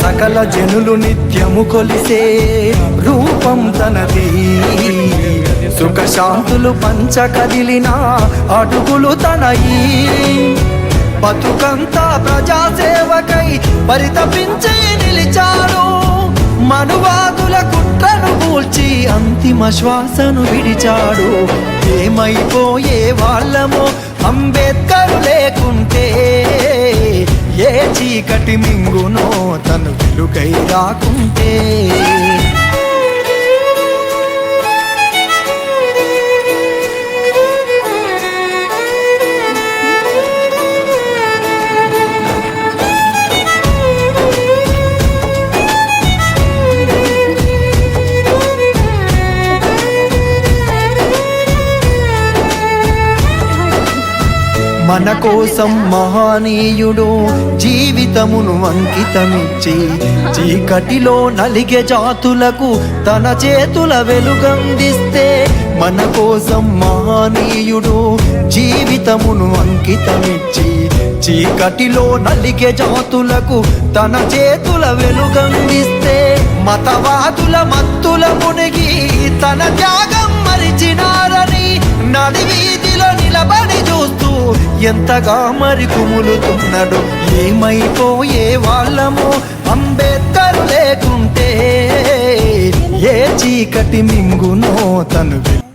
సకల జనులు నిత్యము కొలిసే రూపం తనది. సుఖ శాంతులు పంచ కదిలిన అడుగులు తనయి. బతుకంతా ప్రజాసేవకై పరితపించే నిలిచాడు. మనువాదుల కుట్రను కూల్చి అంతిమ శ్వాసను విడిచాడు. ఏమైపోయే వాళ్ళమో అంబేద్కర్ చీకటి మింగునో తను వెలుకై రాకుంటే మన కోసం మహానీయుడు జీవితమును అంకితమిచ్చి చీకటిలో నలిగే జాతులకు తన చేతుల వెలుగందిస్తే మన కోసం మహానీయుడు జీవితమును అంకితమిచ్చి చీకటిలో నలిగే జాతులకు తన చేతుల వెలుగందిస్తే మతవాదుల మత్తుల మునిగి తన త్యాగ ఎంతగా మరి కుములుతున్నాడు ఏమైపోయే వాళ్ళము అంబేద్కర్ లేకుంటే ఏ చీకటి మింగునో తను